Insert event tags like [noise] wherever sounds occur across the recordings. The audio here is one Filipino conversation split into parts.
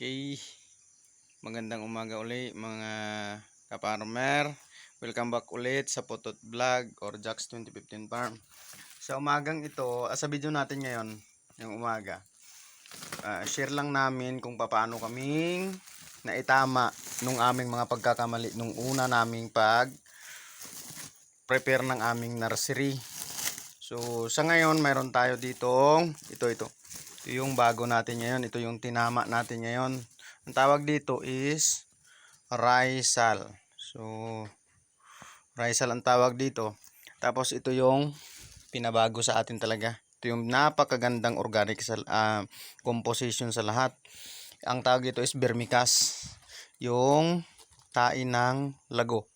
Okay. Magandang umaga uli mga kaparmer. Welcome back ulit sa Potot Vlog or Jax 2015 Farm. Sa umagang ito, ah, sa video natin ngayon, yung umaga, ah, share lang namin kung paano kaming naitama nung aming mga pagkakamali nung una naming pag prepare ng aming nursery. So, sa ngayon, mayroon tayo ditong, ito, ito. Ito yung bago natin ngayon. Ito yung tinama natin ngayon. Ang tawag dito is Raisal. So, Raisal ang tawag dito. Tapos ito yung pinabago sa atin talaga. Ito yung napakagandang organic sa, ah, composition sa lahat. Ang tawag dito is Vermicast. Yung tain ng lago.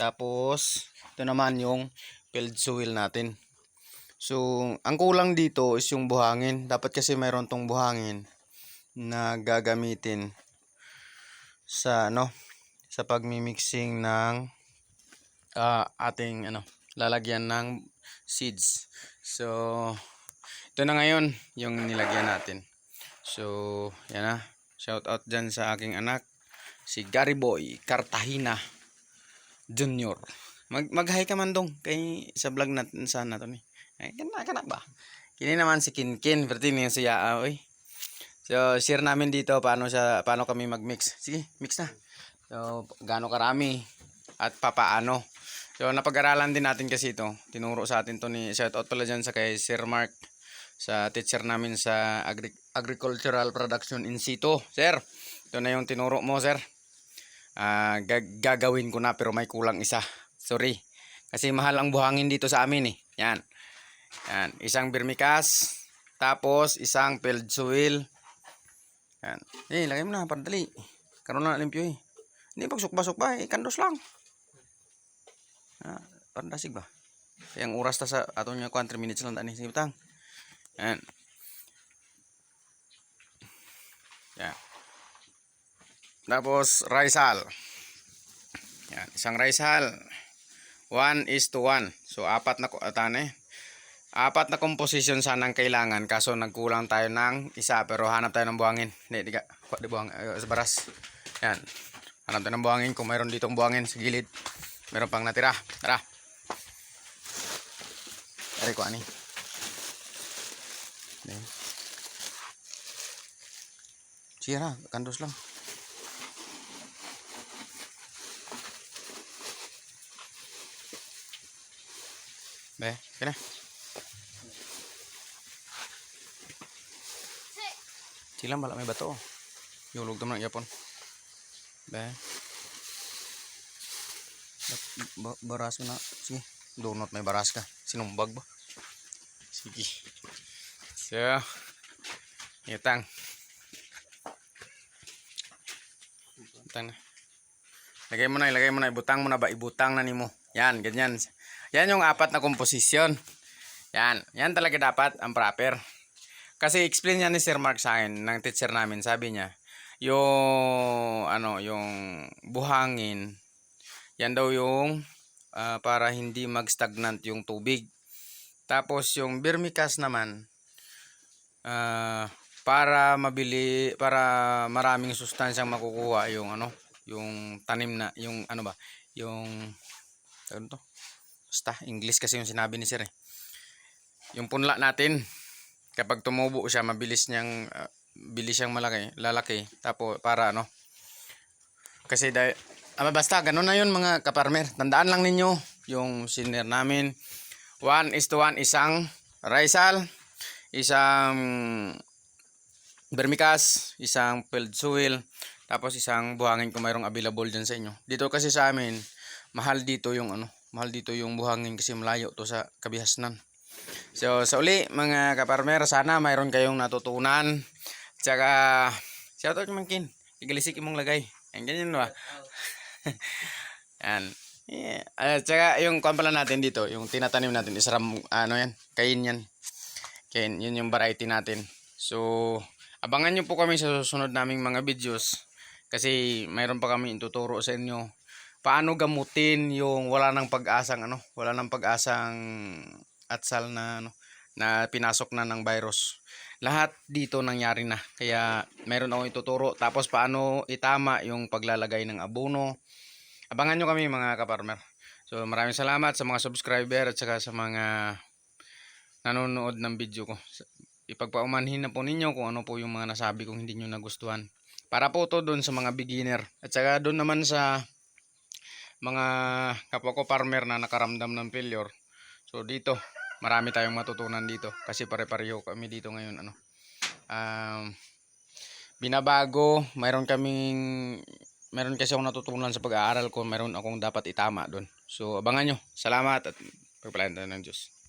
Tapos, ito naman yung field soil natin. So, ang kulang dito is yung buhangin. Dapat kasi mayroon tong buhangin na gagamitin sa ano sa pagmimixing ng ah, ating ano lalagyan ng seeds. So, ito na ngayon yung nilagyan natin. So, yan na. Shout out dyan sa aking anak si Gary Boy Cartagena Junior. Mag mag-hi ka man dong kay sa vlog natin sana to ni. Ay, kana kana ba? Kini naman si Kinkin, berarti ni si Yaa oy. So, share namin dito paano siya paano kami mag-mix. Sige, mix na. So, gaano karami at papaano. So, napag-aralan din natin kasi ito. Tinuro sa atin to ni shout out pala dyan sa kay Sir Mark sa teacher namin sa agri- agricultural production in situ. Sir, ito na yung tinuro mo, sir. Ah, gag- gagawin ko na pero may kulang isa. Sorry. Kasi mahal ang buhangin dito sa amin eh. Yan. Yan. Isang birmikas. Tapos isang field soil. Yan. Eh, lagay mo na. Pandali. Karoon na limpyo eh. Hindi pagsukba-sukba eh. Kandos lang. Ah, pandasig ba? Kaya ang oras ta sa ato niya 4 minutes lang tani. Sige tang. Yan. Yan. Tapos raisal. Yan, isang raisal. 1 is to 1. So, apat na, eh. Apat na composition sanang kailangan. Kaso, nagkulang tayo ng isa. Pero hanap tayo ng buhangin. Hindi, di ka. Di buhangin. Uh, sa baras. Yan. Hanap tayo ng buhangin. Kung mayroon ditong buhangin sa gilid. Meron pang natira. Tara. Tari ko ani. Na. Kandos lang. Be, kena. Silang balak may bato. Yulog teman yapon. Be. Ba baras mo na. Sige. Donut may baras ka. Sinumbag ba? Sige. So. Itang. Itang na. Lagay mo na, ilagay mo na, ibutang mo na ba? Ibutang na nimo. Yan, ganyan. Yan yung apat na komposisyon. Yan. Yan talaga dapat ang proper. Kasi explain niya ni Sir Mark sa akin, ng teacher namin, sabi niya, yung, ano, yung buhangin, yan daw yung ah, para hindi mag-stagnant yung tubig. Tapos yung vermicast naman, ah, para mabili, para maraming sustansyang makukuha yung ano, yung tanim na, yung ano ba, yung, ano to? Basta, English kasi yung sinabi ni Sir eh. Yung punla natin, kapag tumubo siya, mabilis niyang, ah, bilis siyang malaki, lalaki. Tapos, para ano, kasi dahil, ah, basta, ganun na yun mga kaparmer. Tandaan lang ninyo, yung senior namin, 1 is to 1, isang raisal, isang vermicast, isang field soil, tapos isang buhangin kung mayroong available dyan sa inyo. Dito kasi sa amin, mahal dito yung ano, mahal dito yung buhangin kasi malayo to sa kabihasnan. So, sa uli, mga kaparmer, sana mayroon kayong natutunan. Tsaka, shoutout naman kin. Igalisik imong lagay. Yan, ganyan ba? [laughs] yan. Yeah. Uh, tsaka, yung kwan pala natin dito, yung tinatanim natin, is ram, ano yan, kain yan. Kain, yun yung variety natin. So, abangan nyo po kami sa susunod naming mga videos. Kasi, mayroon pa kami ituturo sa inyo paano gamutin yung wala nang pag-asang ano, wala nang pag-asang atsal na ano na pinasok na ng virus. lahat dito nangyari na. Kaya meron akong ituturo. Tapos paano itama yung paglalagay ng abono. Abangan nyo kami mga kaparmer. So maraming salamat sa mga subscriber at saka sa mga nanonood ng video ko. Ipagpaumanhin na po ninyo kung ano po yung mga nasabi kong hindi nyo nagustuhan. Para po to doon sa mga beginner. At saka doon naman sa mga kapwa ko farmer na nakaramdam ng failure. So dito, marami tayong matutunan dito kasi pare-pareho kami dito ngayon ano. Um, binabago, mayroon kaming meron kasi akong natutunan sa pag-aaral ko, meron akong dapat itama doon. So abangan nyo. Salamat at pagpalain tayo ng Diyos.